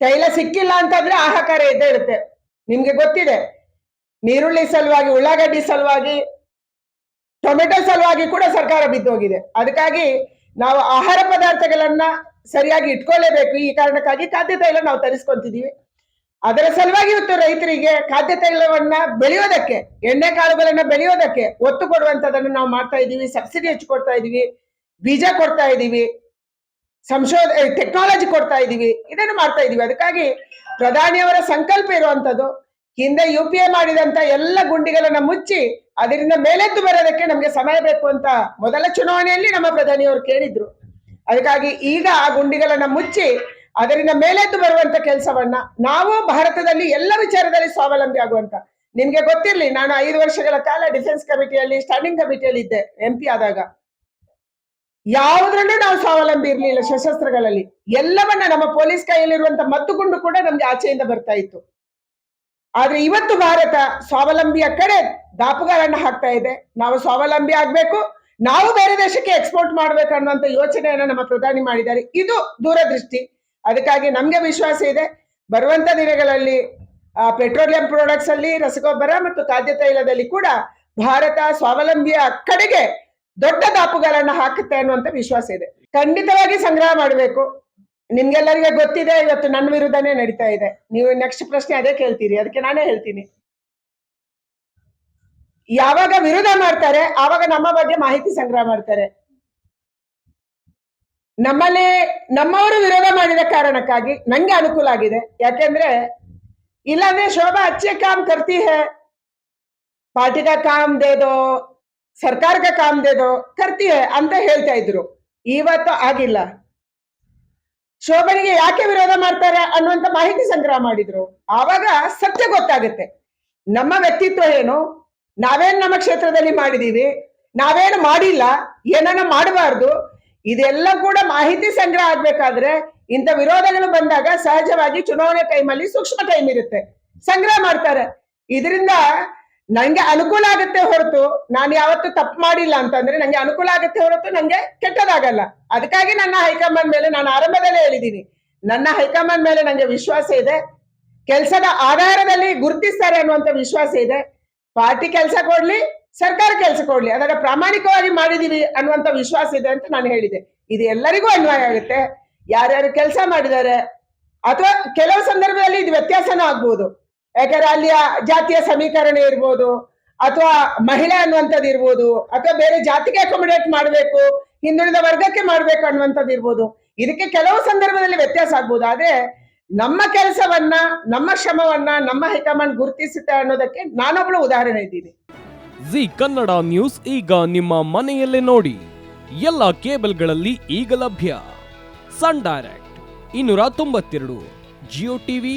ತೈಲ ಸಿಕ್ಕಿಲ್ಲ ಅಂತಂದ್ರೆ ಆಹಾಕಾರ ಇದ್ದೇ ಇರುತ್ತೆ. ನಿಮ್ಗೆ ಗೊತ್ತಿದೆ ನೀರುಳ್ಳಿ ಸಲುವಾಗಿ, ಉಳ್ಳಾಗಡ್ಡಿ ಸಲುವಾಗಿ, ಟೊಮೆಟೊ ಸಲುವಾಗಿ ಕೂಡ ಸರ್ಕಾರ ಬಿದ್ದೋಗಿದೆ. ಅದಕ್ಕಾಗಿ ನಾವು ಆಹಾರ ಪದಾರ್ಥಗಳನ್ನ ಸರಿಯಾಗಿ ಇಟ್ಕೊಳ್ಳೇಬೇಕು ಈ ಕಾರಣಕ್ಕಾಗಿ ಖಾದ್ಯ ತೈಲ ನಾವು ತರಿಸ್ಕೊಂತಿದೀವಿ. ಅದರ ಸಲುವಾಗಿ ಇವತ್ತು ರೈತರಿಗೆ ಖಾದ್ಯ ತೈಲವನ್ನ ಬೆಳೆಯೋದಕ್ಕೆ, ಎಣ್ಣೆ ಕಾಳುಗಳನ್ನ ಬೆಳೆಯೋದಕ್ಕೆ ಒತ್ತು ಕೊಡುವಂತದನ್ನು ನಾವು ಮಾಡ್ತಾ ಇದೀವಿ. ಸಬ್ಸಿಡಿ ಹೆಚ್ಚು ಕೊಡ್ತಾ ಇದೀವಿ. ಬೀಜ ಕೊಡ್ತಾ ಇದೀವಿ. ಸಂಶೋಧ ಟೆಕ್ನಾಲಜಿ ಕೊಡ್ತಾ ಇದೀವಿ. ಇದನ್ನು ಮಾಡ್ತಾ ಇದೀವಿ. ಅದಕ್ಕಾಗಿ ಪ್ರಧಾನಿಯವರ ಸಂಕಲ್ಪ ಇರುವಂತದ್ದು ಹಿಂದೆ ಯು ಪಿ ಎ ಮಾಡಿದಂತ ಎಲ್ಲ ಗುಂಡಿಗಳನ್ನ ಮುಚ್ಚಿ ಅದರಿಂದ ಮೇಲೆದ್ದು ಬರೋದಕ್ಕೆ ನಮ್ಗೆ ಸಮಯ ಬೇಕು ಅಂತ ಮೊದಲ ಚುನಾವಣೆಯಲ್ಲಿ ನಮ್ಮ ಪ್ರಧಾನಿಯವರು ಕೇಳಿದ್ರು. ಅದಕ್ಕಾಗಿ ಈಗ ಆ ಗುಂಡಿಗಳನ್ನ ಮುಚ್ಚಿ ಅದರಿಂದ ಮೇಲೆದ್ದು ಬರುವಂತ ಕೆಲಸವನ್ನ ನಾವು ಭಾರತದಲ್ಲಿ ಎಲ್ಲ ವಿಚಾರದಲ್ಲಿ ಸ್ವಾವಲಂಬಿ ಆಗುವಂತ ನಿಮ್ಗೆ ಗೊತ್ತಿರ್ಲಿ, ನಾನು ಐದು ವರ್ಷಗಳ ಕಾಲ ಡಿಫೆನ್ಸ್ ಕಮಿಟಿಯಲ್ಲಿ ಸ್ಟ್ಯಾಂಡಿಂಗ್ ಕಮಿಟಿಯಲ್ಲಿ ಇದ್ದೆ ಎಂ ಆದಾಗ. ಯಾವುದ್ರಲ್ಲೂ ನಾವು ಸ್ವಾವಲಂಬಿ ಇರಲಿಲ್ಲ ಸಶಸ್ತ್ರಗಳಲ್ಲಿ. ಎಲ್ಲವನ್ನ ನಮ್ಮ ಪೊಲೀಸ್ ಕೈಯಲ್ಲಿರುವಂತ ಮದ್ದುಗುಂಡು ಕೂಡ ನಮ್ಗೆ ಆಚೆಯಿಂದ ಬರ್ತಾ ಇತ್ತು. ಆದ್ರೆ ಇವತ್ತು ಭಾರತ ಸ್ವಾವಲಂಬಿಯ ಕಡೆ ದಾಪುಗಾಲನ್ನ ಹಾಕ್ತಾ ಇದೆ. ನಾವು ಸ್ವಾವಲಂಬಿ ಆಗ್ಬೇಕು, ನಾವು ಬೇರೆ ದೇಶಕ್ಕೆ ಎಕ್ಸ್ಪೋರ್ಟ್ ಮಾಡ್ಬೇಕು ಅನ್ನುವಂತ ಯೋಚನೆಯನ್ನ ನಮ್ಮ ಪ್ರಧಾನಿ ಮಾಡಿದ್ದಾರೆ. ಇದು ದೂರದೃಷ್ಟಿ. ಅದಕ್ಕಾಗಿ ನಮ್ಗೆ ವಿಶ್ವಾಸ ಇದೆ. ಬರುವಂತ ದಿನಗಳಲ್ಲಿ ಪೆಟ್ರೋಲಿಯಂ ಪ್ರಾಡಕ್ಟ್ಸ್ ಅಲ್ಲಿ ರಸಗೊಬ್ಬರ ಮತ್ತು ಖಾದ್ಯ ತೈಲದಲ್ಲಿ ಕೂಡ ಭಾರತ ಸ್ವಾವಲಂಬಿಯ ಕಡೆಗೆ ದೊಡ್ಡ ದಾಪುಗಳನ್ನ ಹಾಕುತ್ತೆ ಅನ್ನುವಂತ ವಿಶ್ವಾಸ ಇದೆ. ಖಂಡಿತವಾಗಿ ಸಂಗ್ರಹ ಮಾಡಬೇಕು. ನಿಮ್ಗೆಲ್ಲರಿಗೆ ಗೊತ್ತಿದೆ, ಇವತ್ತು ನನ್ನ ವಿರುದ್ಧನೇ ನಡೀತಾ ಇದೆ. ನೀವು ನೆಕ್ಸ್ಟ್ ಪ್ರಶ್ನೆ ಅದೇ ಕೇಳ್ತೀರಿ, ಅದಕ್ಕೆ ನಾನೇ ಹೇಳ್ತೀನಿ. ಯಾವಾಗ ವಿರೋಧ ಮಾಡ್ತಾರೆ, ಆವಾಗ ನಮ್ಮ ಬಗ್ಗೆ ಮಾಹಿತಿ ಸಂಗ್ರಹ ಮಾಡ್ತಾರೆ. ನಮ್ಮಲ್ಲಿ ನಮ್ಮವರು ವಿರೋಧ ಮಾಡಿದ ಕಾರಣಕ್ಕಾಗಿ ನಂಗೆ ಅನುಕೂಲ ಆಗಿದೆ. ಯಾಕೆಂದ್ರೆ, ಇಲ್ಲಾಂದ್ರೆ ಶೋಭಾ, ಅಚ್ಚೆ ಕಾಮ್ ಕರ್ತಿ ಹೇ ಪಾರ್ಟಿ ಕಾಮ್ ದೇ ದೋ ಸರ್ಕಾರ ಕಾ ಕರ್ತೀಯ ಅಂತ ಹೇಳ್ತಾ ಇದ್ರು. ಇವತ್ತು ಆಗಿಲ್ಲ. ಶೋಭನಿಗೆ ಯಾಕೆ ವಿರೋಧ ಮಾಡ್ತಾರೆ ಅನ್ನುವಂತ ಮಾಹಿತಿ ಸಂಗ್ರಹ ಮಾಡಿದ್ರು. ಆವಾಗ ಸತ್ಯ ಗೊತ್ತಾಗುತ್ತೆ. ನಮ್ಮ ವ್ಯಕ್ತಿತ್ವ ಏನು? ನಾವೇನ್ ನಮ್ಮ ಕ್ಷೇತ್ರದಲ್ಲಿ ಮಾಡಿದೀವಿ? ನಾವೇನು ಮಾಡಿಲ್ಲ? ಏನನ್ನ ಮಾಡಬಾರ್ದು? ಇದೆಲ್ಲ ಕೂಡ ಮಾಹಿತಿ ಸಂಗ್ರಹ ಆಗ್ಬೇಕಾದ್ರೆ ಇಂಥ ವಿರೋಧಗಳು ಬಂದಾಗ ಸಹಜವಾಗಿ ಚುನಾವಣೆ ಟೈಮಲ್ಲಿ ಸೂಕ್ಷ್ಮ ಟೈಮ್ ಇರುತ್ತೆ. ಸಂಗ್ರಹ ಮಾಡ್ತಾರೆ. ಇದರಿಂದ ನಂಗೆ ಅನುಕೂಲ ಆಗುತ್ತೆ ಹೊರತು ನಾನು ಯಾವತ್ತು ತಪ್ಪು ಮಾಡಿಲ್ಲ ಅಂತಂದ್ರೆ ನಂಗೆ ಅನುಕೂಲ ಆಗುತ್ತೆ ಹೊರತು ನಂಗೆ ಕೆಟ್ಟದಾಗಲ್ಲ. ಅದಕ್ಕಾಗಿ ನನ್ನ ಹೈಕಮಾಂಡ್ ಮೇಲೆ ನಾನು ಆರಂಭದಲ್ಲೇ ಹೇಳಿದ್ದೀನಿ ನನ್ನ ಹೈಕಮಾಂಡ್ ಮೇಲೆ ನಂಗೆ ವಿಶ್ವಾಸ ಇದೆ. ಕೆಲಸದ ಆಧಾರದಲ್ಲಿ ಗುರುತಿಸ್ತಾರೆ ಅನ್ನುವಂತ ವಿಶ್ವಾಸ ಇದೆ. ಪಾರ್ಟಿ ಕೆಲಸ ಕೊಡ್ಲಿ, ಸರ್ಕಾರ ಕೆಲಸ ಕೊಡ್ಲಿ ಅದನ್ನ ಪ್ರಾಮಾಣಿಕವಾಗಿ ಮಾಡಿದೀವಿ ಅನ್ನುವಂತ ವಿಶ್ವಾಸ ಇದೆ ಅಂತ ನಾನು ಹೇಳಿದೆ. ಇದು ಎಲ್ಲರಿಗೂ ಅನ್ವಯ ಆಗುತ್ತೆ. ಯಾರ್ಯಾರು ಕೆಲಸ ಮಾಡಿದ್ದಾರೆ, ಅಥವಾ ಕೆಲವು ಸಂದರ್ಭದಲ್ಲಿ ಇದು ವ್ಯತ್ಯಾಸನೂ ಆಗ್ಬೋದು. ಯಾಕಂದ್ರೆ ಅಲ್ಲಿಯ ಜಾತಿಯ ಸಮೀಕರಣ ಇರ್ಬೋದು, ಅಥವಾ ಮಹಿಳೆ ಅನ್ನುವಂಥದ್ದು ಇರ್ಬೋದು, ಅಥವಾ ಬೇರೆ ಜಾತಿಗೆ ಅಕೊಮಿಡೇಟ್ ಮಾಡಬೇಕು, ಹಿಂದುಳಿದ ವರ್ಗಕ್ಕೆ ಮಾಡ್ಬೇಕು ಅನ್ನುವಂಥದ್ದು ಇರ್ಬೋದು. ಇದಕ್ಕೆ ಕೆಲವು ಸಂದರ್ಭದಲ್ಲಿ ವ್ಯತ್ಯಾಸ ಆಗ್ಬೋದು. ಆದ್ರೆ ನಮ್ಮ ಕೆಲಸವನ್ನ, ನಮ್ಮ ಶ್ರಮವನ್ನ, ನಮ್ಮ ಹೈಕಮಾಂಡ್ ಗುರುತಿಸುತ್ತೆ ಅನ್ನೋದಕ್ಕೆ ನಾನೊಬ್ಳು ಉದಾಹರಣೆ ಇದ್ದೀನಿ. ಜಿ ಕನ್ನಡ ನ್ಯೂಸ್ ಈಗ ನಿಮ್ಮ ಮನೆಯಲ್ಲೇ ನೋಡಿ. ಎಲ್ಲ ಕೇಬಲ್ಗಳಲ್ಲಿ ಈಗ ಲಭ್ಯ. ಸನ್ ಡೈರೆಕ್ಟ್, ಇನ್ನೂರ ತೊಂಬತ್ತೆರಡು, ಜಿಯೋ ಟಿವಿ